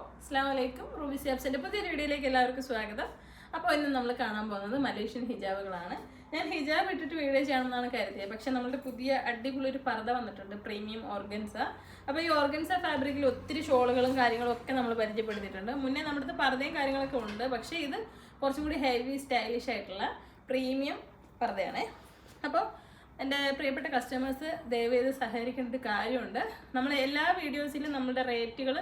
അസ്സാം വലൈക്കും റൂബി സിയാബ്സിന്റെ പുതിയൊരു വീഡിയോയിലേക്ക് എല്ലാവർക്കും സ്വാഗതം. അപ്പോൾ ഇന്ന് നമ്മൾ കാണാൻ പോകുന്നത് മലേഷ്യൻ ഹിജാബുകളാണ്. ഞാൻ ഹിജാബ് ഇട്ടിട്ട് വീഡിയോ ചെയ്യണമെന്നാണ് കരുതിയത് പക്ഷേ നമ്മളുടെ പുതിയ അടിപൊളി ഒരു പർദ്ദ വന്നിട്ടുണ്ട്. Premium organza. അപ്പോൾ ഈ ഓർഗൻസ ഫാബ്രിക്കിൽ ഒത്തിരി ഷോളുകളും കാര്യങ്ങളും ഒക്കെ നമ്മൾ പരിചയപ്പെടുത്തിയിട്ടുണ്ട്. മുന്നേ നമ്മുടെ പർദ്ദയും കാര്യങ്ങളൊക്കെ ഉണ്ട്. പക്ഷേ ഇത് കുറച്ചും കൂടി ഹെവി സ്റ്റൈലിഷ് ആയിട്ടുള്ള പ്രീമിയം പർദ്ദയാണ്. അപ്പോൾ എന്റെ പ്രിയപ്പെട്ട കസ്റ്റമേഴ്സ് ദയവേത് സഹകരിക്കേണ്ട കാര്യമുണ്ട്. നമ്മൾ എല്ലാ വീഡിയോസിലും നമ്മുടെ റേറ്റുകൾ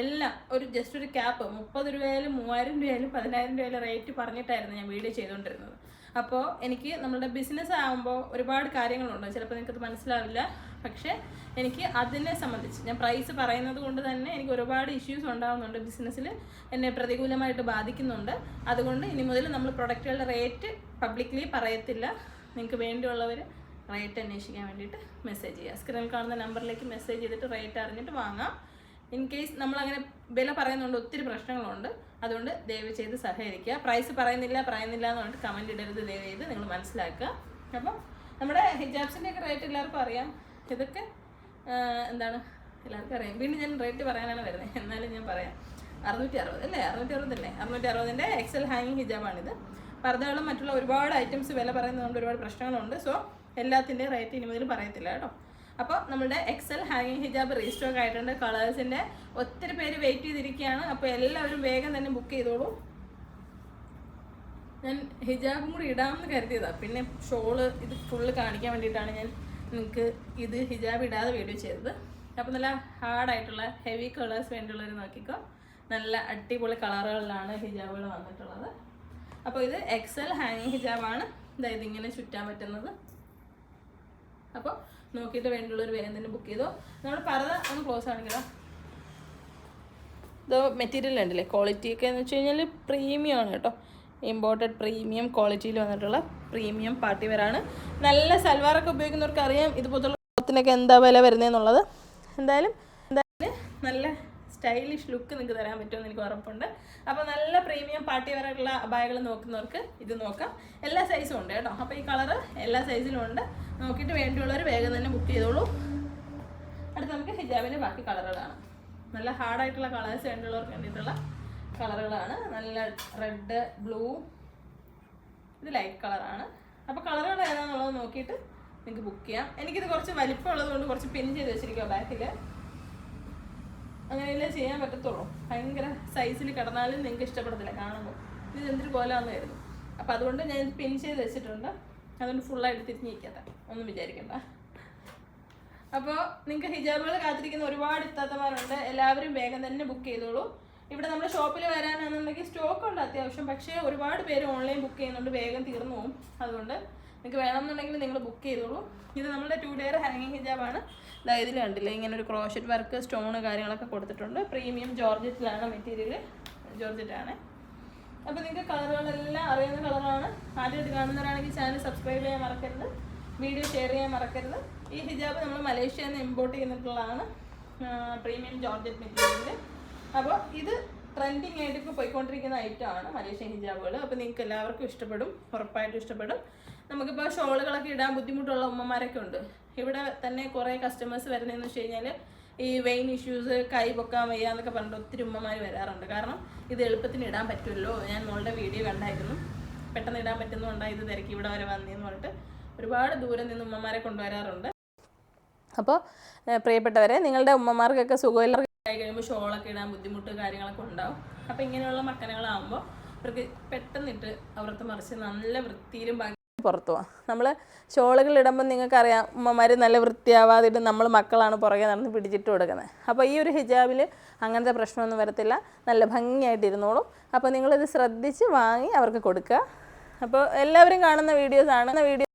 എല്ലാം ഒരു ജസ്റ്റ് ഒരു ക്യാപ്പ് മുപ്പത് രൂപയായാലും മൂവായിരം രൂപയായാലും പതിനായിരം രൂപയിലും റേറ്റ് പറഞ്ഞിട്ടായിരുന്നു ഞാൻ വീഡിയോ ചെയ്തുകൊണ്ടിരുന്നത്. അപ്പോൾ എനിക്ക് നമ്മളുടെ ബിസിനസ് ആകുമ്പോൾ ഒരുപാട് കാര്യങ്ങളുണ്ട്. ചിലപ്പോൾ നിങ്ങൾക്കത് മനസ്സിലാവില്ല. പക്ഷേ എനിക്ക് അതിനെ സംബന്ധിച്ച് ഞാൻ പ്രൈസ് പറയുന്നത് കൊണ്ട് തന്നെ എനിക്ക് ഒരുപാട് ഇഷ്യൂസ് ഉണ്ടാകുന്നുണ്ട് ബിസിനസ്സിൽ എന്നെ പ്രതികൂലമായിട്ട് ബാധിക്കുന്നുണ്ട്. അതുകൊണ്ട് ഇനി മുതൽ നമ്മൾ പ്രൊഡക്റ്റുകളുടെ റേറ്റ് പബ്ലിക്കലി പറയത്തില്ല. നിങ്ങൾക്ക് വേണ്ടിയുള്ളവർ റേറ്റ് അന്വേഷിക്കാൻ വേണ്ടിയിട്ട് മെസ്സേജ് ചെയ്യുക സ്ക്രീനിൽ കാണുന്ന നമ്പറിലേക്ക് മെസ്സേജ് ചെയ്തിട്ട് റേറ്റ് അറിഞ്ഞിട്ട് വാങ്ങാം. ഇൻ കേസ് നമ്മൾ അങ്ങനെ വില പറയുന്നതുകൊണ്ട് ഒത്തിരി പ്രശ്നങ്ങളുണ്ട്. അതുകൊണ്ട് ദയവ് ചെയ്ത് സഹകരിക്കുക. പ്രൈസ് പറയുന്നില്ല പറയുന്നില്ല എന്ന് പറഞ്ഞിട്ട് കമന്റ് ഇടരുത് ദയവ് ചെയ്ത് നിങ്ങൾ മനസ്സിലാക്കുക. അപ്പം നമ്മുടെ ഹിജാബ്സിന്റെ ഒക്കെ റേറ്റ് എല്ലാവർക്കും അറിയാം. ഇതൊക്കെ എന്താണ്? എല്ലാവർക്കും അറിയാം. വീണ്ടും ഞാൻ റേറ്റ് പറയാനാണ് വരുന്നത് എന്നാലും ഞാൻ പറയാം. അറുന്നൂറ്റി അറുപത് അല്ലേ? അറുന്നൂറ്റി അറുപതല്ലേ അറുന്നൂറ്റി അറുപതിന്റെ എക്സൽ ഹാങ്ങിങ് ഹിജാബാണിത്. പർദ്ദകളും മറ്റുള്ള ഒരുപാട് ഐറ്റംസ് വില പറയുന്നതുകൊണ്ട് ഒരുപാട് പ്രശ്നങ്ങളുണ്ട്. സോ എല്ലാത്തിന്റെയും റേറ്റ് ഇനി മുതൽ പറയത്തില്ല കേട്ടോ. അപ്പോൾ നമ്മുടെ എക്സൽ ഹാങ്ങിങ് ഹിജാബ് റീസ്റ്റോക്ക് ആയിട്ടുണ്ട്. കളേഴ്സിന്റെ ഒത്തിരി പേര് വെയിറ്റ് ചെയ്തിരിക്കുകയാണ്. അപ്പോൾ എല്ലാവരും വേഗം തന്നെ ബുക്ക് ചെയ്തോളൂ. ഞാൻ ഹിജാബും കൂടി ഇടാമെന്ന് കരുതിയതാണ് പിന്നെ ഷോൾ ഇത് ഫുള്ള് കാണിക്കാൻ വേണ്ടിയിട്ടാണ് ഞാൻ നിങ്ങൾക്ക് ഇത് ഹിജാബ് ഇടാതെ വീഡിയോ ചെയ്തത്. അപ്പോൾ നല്ല ഹാർഡായിട്ടുള്ള ഹെവി കളേഴ്സ് വേണ്ടിയുള്ളവർ നോക്കിക്കോ. നല്ല അടിപൊളി കളറുകളിലാണ് ഹിജാബുകൾ വന്നിട്ടുള്ളത്. അപ്പോൾ ഇത് എക്സൽ ഹാങ്ങിങ് ഹിജാബാണ് അതായത് ഇങ്ങനെ ചുറ്റാൻ പറ്റുന്നത്. അപ്പോൾ നോക്കിയിട്ട് വേണ്ടിയുള്ളൊരു വേഗം തന്നെ ബുക്ക് ചെയ്തോ. നമ്മൾ പറത ഒന്ന് ക്ലോസ് ആണെങ്കിലോ ഇത് മെറ്റീരിയൽ ഉണ്ടല്ലേ ക്വാളിറ്റി ഒക്കെ എന്ന് വെച്ച് കഴിഞ്ഞാൽ പ്രീമിയം ആണ് കേട്ടോ. ഇമ്പോർട്ടഡ് പ്രീമിയം ക്വാളിറ്റിയിൽ വന്നിട്ടുള്ള പ്രീമിയം പാർട്ടി വെയറാണ് നല്ല സൽവാറൊക്കെ ഉപയോഗിക്കുന്നവർക്ക് അറിയാം ഇതുപോലത്തുള്ള ക്ലോത്തിനൊക്കെ എന്താ വില വരുന്നതെന്നുള്ളത് എന്തായാലും എന്തായാലും നല്ല സ്റ്റൈലിഷ് ലുക്ക് നിങ്ങൾക്ക് തരാൻ പറ്റുമെന്ന് എനിക്ക് ഉറപ്പുണ്ട്. അപ്പോൾ നല്ല പ്രീമിയം പാർട്ടി വരെയുള്ള അബായകൾ നോക്കുന്നവർക്ക് ഇത് നോക്കാം. എല്ലാ സൈസും ഉണ്ട് കേട്ടോ. അപ്പോൾ ഈ കളറ് എല്ലാ സൈസിലും ഉണ്ട്. നോക്കിയിട്ട് വേണ്ടിയുള്ളവർ വേഗം തന്നെ ബുക്ക് ചെയ്തോളൂ. അടുത്ത് നമുക്ക് ഹിജാബിന്റെ ബാക്കി കളറുകളാണ് നല്ല ഹാർഡായിട്ടുള്ള കളേഴ്സ് വേണ്ടിയുള്ളവർക്ക് വേണ്ടിയിട്ടുള്ള കളറുകളാണ് നല്ല റെഡ് ബ്ലൂ ഇത് ലൈറ്റ് കളറാണ് അപ്പോൾ കളറുകൾ ഏതാണെന്നുള്ളത് നോക്കിയിട്ട് നിങ്ങൾക്ക് ബുക്ക് ചെയ്യാം. എനിക്കിത് കുറച്ച് വലിപ്പം കൊണ്ട് കുറച്ച് പിൻ ചെയ്ത് വെച്ചിരിക്കുക ബാക്കിൽ അങ്ങനെയല്ലേ ചെയ്യാൻ പറ്റത്തുള്ളൂ. ഭയങ്കര സൈസിൽ കിടന്നാലും നിങ്ങൾക്ക് ഇഷ്ടപ്പെടത്തില്ല കാണുമ്പോൾ ഇത് എന്തൊരു കോലാന്ന് കരുതും. അപ്പോൾ അതുകൊണ്ട് ഞാൻ പിൻ ചെയ്ത് വെച്ചിട്ടുണ്ട്. അതുകൊണ്ട് ഫുള്ളായിട്ട് തിരിഞ്ഞ് നിൽക്കാത്ത. ഒന്നും വിചാരിക്കണ്ട. അപ്പോൾ നിങ്ങൾക്ക് ഹിജാബുകൾ കാത്തിരിക്കുന്ന ഒരുപാട് ഇത്താത്തമാരുണ്ട്. എല്ലാവരും വേഗം തന്നെ ബുക്ക് ചെയ്തോളൂ. ഇവിടെ നമ്മുടെ ഷോപ്പിൽ വരാനാണെന്നുണ്ടെങ്കിൽ സ്റ്റോക്ക് ഉണ്ട് അത്യാവശ്യം. പക്ഷേ ഒരുപാട് പേര് ഓൺലൈൻ ബുക്ക് ചെയ്യുന്നുണ്ട്. വേഗം തീർന്നു പോകും. അതുകൊണ്ട് നിങ്ങൾക്ക് വേണമെന്നുണ്ടെങ്കിൽ നിങ്ങൾ ബുക്ക് ചെയ്തോളൂ. ഇത് നമ്മുടെ ടു ഡെയർ ഹാങ്ങിങ് ഹിജാബാണ് ഇതാ ഇതിൽ കണ്ടില്ലേ ഇങ്ങനെ ഒരു ക്രോഷറ്റ് വർക്ക് സ്റ്റോൺ കാര്യങ്ങളൊക്കെ കൊടുത്തിട്ടുണ്ട്. പ്രീമിയം ജോർജറ്റിലാണ് മെറ്റീരിയൽ ജോർജറ്റാണ്. അപ്പോൾ നിങ്ങൾക്ക് കളറുകളെല്ലാം അറിയുന്ന കളറാണ്. ആദ്യമായിട്ട് കാണുന്നവരാണെങ്കിൽ ചാനൽ സബ്സ്ക്രൈബ് ചെയ്യാൻ മറക്കരുത്. വീഡിയോ ഷെയർ ചെയ്യാൻ മറക്കരുത്. ഈ ഹിജാബ് നമ്മൾ മലേഷ്യയിൽ നിന്ന് ഇമ്പോർട്ട് ചെയ്തിട്ടുള്ളതാണ് പ്രീമിയം ജോർജറ്റ് മെറ്റീരിയൽ അപ്പോൾ ഇത് ട്രെൻഡിങ് ആയിട്ട് ഇപ്പോൾ പോയിക്കൊണ്ടിരിക്കുന്ന ഐറ്റമാണ് മലേഷ്യൻ ഹിജാബുകൾ അപ്പോൾ നിങ്ങൾക്ക് എല്ലാവർക്കും ഇഷ്ടപ്പെടും ഉറപ്പായിട്ടും ഇഷ്ടപ്പെടും. നമുക്കിപ്പോൾ ഷോളുകളൊക്കെ ഇടാൻ ബുദ്ധിമുട്ടുള്ള ഉമ്മമാരൊക്കെ ഉണ്ട്. ഇവിടെ തന്നെ കുറേ കസ്റ്റമേഴ്സ് വരുന്നതെന്ന് വെച്ച് കഴിഞ്ഞാൽ ഈ വെയിൻ ഇഷ്യൂസ് കൈ പൊക്കാൻ വയ്യ എന്നൊക്കെ പറഞ്ഞിട്ട് ഒത്തിരി ഉമ്മമാർ വരാറുണ്ട്. കാരണം ഇത് എളുപ്പത്തിന് ഇടാൻ പറ്റുമല്ലോ. ഞാൻ മോളുടെ വീഡിയോ കണ്ടായിരുന്നു. പെട്ടെന്ന് ഇടാൻ പറ്റുന്നതുകൊണ്ടാണ് ഇത് തിരക്കി ഇവിടെ വരെ വന്നതെന്ന് പറഞ്ഞിട്ട് ഒരുപാട് ദൂരം നിന്ന് ഉമ്മമാരെ കൊണ്ടുവരാറുണ്ട്. അപ്പോൾ പ്രിയപ്പെട്ടവരെ നിങ്ങളുടെ ഉമ്മമാർക്കൊക്കെ സുഖമില്ല. കഴിയുമ്പോൾ ഷോളൊക്കെ ഇടാൻ ബുദ്ധിമുട്ട് കാര്യങ്ങളൊക്കെ ഉണ്ടാവും. അപ്പോൾ ഇങ്ങനെയുള്ള മക്കനകളാകുമ്പോൾ അവർക്ക് പെട്ടെന്നിട്ട് അവർക്ക് മറിച്ച് നല്ല വൃത്തിയിലും പുറത്തു പോവാം. നമ്മൾ ഷോളുകൾ ഇടുമ്പോൾ നിങ്ങൾക്കറിയാം ഉമ്മമാർ നല്ല വൃത്തിയാവാതിട്ട് നമ്മൾ മക്കളാണ് പുറകെ നടന്ന് പിടിച്ചിട്ട് കൊടുക്കുന്നത് അപ്പോൾ ഈ ഒരു ഹിജാബിൽ അങ്ങനത്തെ പ്രശ്നമൊന്നും വരത്തില്ല. നല്ല ഭംഗിയായിട്ട് ഇരുന്നോളും. അപ്പോൾ നിങ്ങളിത് ശ്രദ്ധിച്ച് വാങ്ങി അവർക്ക് കൊടുക്കുക. അപ്പോൾ എല്ലാവരും കാണുന്ന വീഡിയോസ് വീഡിയോസാണ് വീഡിയോ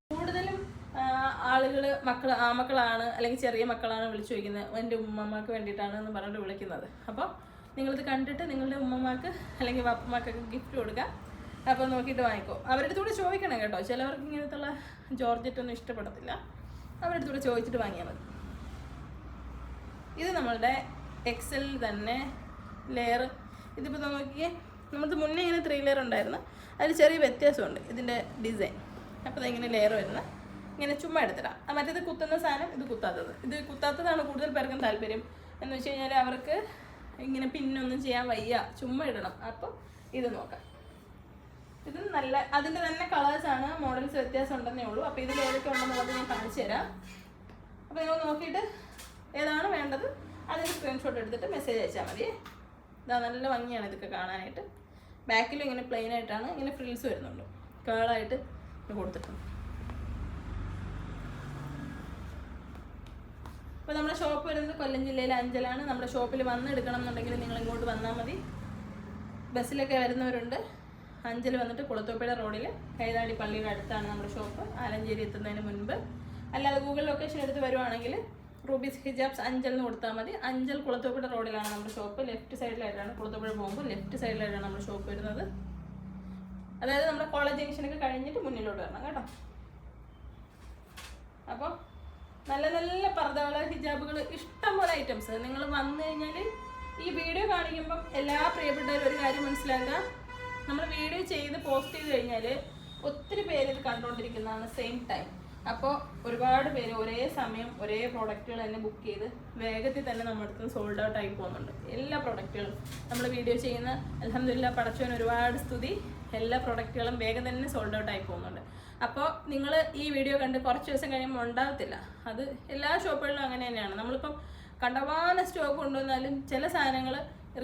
ആളുകൾ മക്കൾ ആമക്കളാണ് അല്ലെങ്കിൽ ചെറിയ മക്കളാണ് വിളിച്ചു ചോദിക്കുന്നത് എന്റെ ഉമ്മമാർക്ക് വേണ്ടിയിട്ടാണ് എന്ന് പറഞ്ഞിട്ട് വിളിക്കുന്നത്. അപ്പോൾ നിങ്ങളിത് കണ്ടിട്ട് നിങ്ങളുടെ ഉമ്മമാർക്ക് അല്ലെങ്കിൽ വാപ്പമാർക്കൊക്കെ ഗിഫ്റ്റ് കൊടുക്കുക. അപ്പോൾ നോക്കിയിട്ട് വാങ്ങിക്കോ. അവരുടെ കൂടെ ചോദിക്കണം കേട്ടോ. ചിലവർക്ക് ഇങ്ങനത്തുള്ള ജോർജറ്റ് ഒന്നും ഇഷ്ടപ്പെടത്തില്ല. അവരുടെ കൂടെ ചോദിച്ചിട്ട് വാങ്ങിയാൽ മതി. ഇത് നമ്മളുടെ എക്സൽ തന്നെ ലെയർ ഇതിപ്പോൾ നോക്കിയേ. നമുക്ക് മുന്നേ ഇങ്ങനെ ത്രീ ലെയർ ഉണ്ടായിരുന്നു. അതിൽ ചെറിയ വ്യത്യാസമുണ്ട് ഇതിന്റെ ഡിസൈൻ അപ്പോൾ ഇങ്ങനെ ലെയർ വരുന്നത് ഇങ്ങനെ ചുമ്മാ എടുത്തിടാം. മറ്റേത് കുത്തുന്ന സാധനം ഇത് കുത്താത്തത്. ഇത് കുത്താത്തതാണ് കൂടുതൽ പേർക്കും താല്പര്യം. എന്ന് വെച്ച് കഴിഞ്ഞാൽ അവർക്ക് ഇങ്ങനെ പിന്നൊന്നും ചെയ്യാൻ വയ്യ. ചുമ്മാ ഇടണം. അപ്പോൾ ഇത് നോക്കാം. ഇത് നല്ല അതിന്റെ തന്നെ കളേഴ്സ് ആണ് മോഡൽസ് വ്യത്യാസം ഉണ്ടെന്നേ ഉള്ളൂ. അപ്പോൾ ഇതിൽ ഏതൊക്കെ ഉണ്ടെന്നുള്ളത് ഞാൻ കാണിച്ചു തരാം. അപ്പോൾ നിങ്ങൾ നോക്കിയിട്ട് ഏതാണ് വേണ്ടത്? അതിന് സ്ക്രീൻഷോട്ട് എടുത്തിട്ട് മെസ്സേജ് അയച്ചാൽ മതി. ഇതാ നല്ല ഭംഗിയാണ് ഇതൊക്കെ കാണാനായിട്ട്. ബാക്കിലും ഇങ്ങനെ പ്ലെയിൻ ആയിട്ടാണ് ഇങ്ങനെ ഫ്രിൽസ് വരുന്നുണ്ട്. കേളായിട്ട് കൊടുത്തിട്ടുണ്ട്. അപ്പോൾ നമ്മുടെ ഷോപ്പ് വരുന്നത് കൊല്ലം ജില്ലയിലെ അഞ്ചലാണ്. നമ്മുടെ ഷോപ്പിൽ വന്ന് എടുക്കണം എന്നുണ്ടെങ്കിൽ നിങ്ങൾ ഇങ്ങോട്ട് വന്നാൽ മതി. ബസ്സിലൊക്കെ വരുന്നവരുണ്ട്. അഞ്ചൽ വന്നിട്ട് കുളത്തൂപ്പുഴ റോഡിൽ കൈതാടി പള്ളിയുടെ അടുത്താണ് നമ്മുടെ ഷോപ്പ്. ആലഞ്ചേരി എത്തുന്നതിന് മുൻപ്. അല്ലാതെ ഗൂഗിൾ ലൊക്കേഷൻ എടുത്ത് വരുവാണെങ്കിൽ റൂബീസ് ഹിജാബ്സ് അഞ്ചൽ എന്ന് കൊടുത്താൽ മതി. അഞ്ചൽ കുളത്തൂപ്പുഴ റോഡിലാണ് നമ്മുടെ ഷോപ്പ്. ലെഫ്റ്റ് സൈഡിലായിട്ടാണ് കുളത്തോപ്പുഴ പോകുമ്പോൾ ലെഫ്റ്റ് സൈഡിലായിട്ടാണ് നമ്മുടെ ഷോപ്പ് വരുന്നത്. അതായത് നമ്മുടെ കോളേജ് ജംഗ്ഷനൊക്കെ കഴിഞ്ഞിട്ട് മുന്നിലോട്ട് വരണം കേട്ടോ. അപ്പോൾ നല്ല നല്ല പർദ്ദകൾ ഹിജാബുകൾ ഇഷ്ടംപോലെ ഐറ്റംസ് നിങ്ങൾ വന്നു കഴിഞ്ഞാൽ ഈ വീഡിയോ കാണിക്കുമ്പം എല്ലാ പ്രിയപ്പെട്ടവരും ഒരു കാര്യം മനസ്സിലാക്കുക. നമ്മൾ വീഡിയോ ചെയ്ത് പോസ്റ്റ് ചെയ്ത് കഴിഞ്ഞാൽ ഒത്തിരി പേര് ഇത് കണ്ടുകൊണ്ടിരിക്കുന്നതാണ് സെയിം ടൈം അപ്പോൾ ഒരുപാട് പേര് ഒരേ സമയം ഒരേ പ്രോഡക്റ്റുകൾ തന്നെ ബുക്ക് ചെയ്ത് വേഗത്തിൽ തന്നെ നമ്മുടെ അടുത്ത് സോൾഡ് ഔട്ട് ആയി പോകുന്നുണ്ട്. എല്ലാ പ്രോഡക്റ്റുകളും നമ്മൾ വീഡിയോ ചെയ്യുന്ന അലഹമില്ല പടച്ചവൻ ഒരുപാട് സ്തുതി. എല്ലാ പ്രോഡക്റ്റുകളും വേഗം തന്നെ സോൾഡ് ഔട്ട് ആയി പോകുന്നുണ്ട്. അപ്പോൾ നിങ്ങൾ ഈ വീഡിയോ കണ്ട് കുറച്ച് ദിവസം കഴിയുമ്പോൾ ഉണ്ടാകത്തില്ല അത് എല്ലാ ഷോപ്പുകളിലും അങ്ങനെ തന്നെയാണ്. നമ്മളിപ്പം കണ്ടവാന സ്റ്റോക്ക് കൊണ്ടുവന്നാലും ചില സാധനങ്ങൾ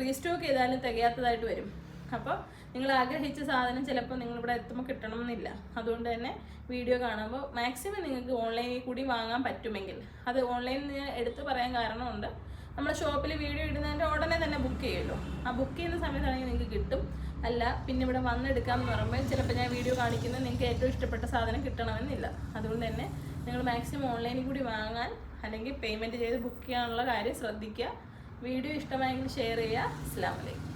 റീസ്റ്റോക്ക് ചെയ്താലും തികയാത്തതായിട്ട് വരും. അപ്പോൾ നിങ്ങൾ ആഗ്രഹിച്ച സാധനം ചിലപ്പോൾ നിങ്ങൾ ഇവിടെ എത്തുമ്പോൾ കിട്ടണം എന്നില്ല അതുകൊണ്ട് തന്നെ വീഡിയോ കാണുമ്പോൾ മാക്സിമം നിങ്ങൾക്ക് ഓൺലൈനിൽ കൂടി വാങ്ങാൻ പറ്റുമെങ്കിൽ. അത് ഓൺലൈനിൽ നിന്ന് എടുത്ത് പറയാൻ കാരണമുണ്ട്. നമ്മൾ ഷോപ്പിൽ വീഡിയോ ഇടുന്നതിന്റെ ഉടനെ തന്നെ ബുക്ക് ചെയ്യുമല്ലോ. ആ ബുക്ക് ചെയ്യുന്ന സമയത്താണെങ്കിൽ നിങ്ങൾക്ക് കിട്ടും. അല്ല പിന്നെ ഇവിടെ വന്നെടുക്കാമെന്ന് പറയുമ്പോൾ ചിലപ്പോൾ ഞാൻ വീഡിയോ കാണിക്കുന്നത് നിങ്ങൾക്ക് ഏറ്റവും ഇഷ്ടപ്പെട്ട സാധനം കിട്ടണമെന്നില്ല. അതുകൊണ്ട് തന്നെ നിങ്ങൾ മാക്സിമം ഓൺലൈനിൽ കൂടി വാങ്ങാൻ അല്ലെങ്കിൽ പേയ്മെന്റ് ചെയ്ത് ബുക്ക് ചെയ്യാനുള്ള കാര്യം ശ്രദ്ധിക്കുക. വീഡിയോ ഇഷ്ടമായെങ്കിൽ ഷെയർ ചെയ്യുക. അസ്സാം വലൈക്കും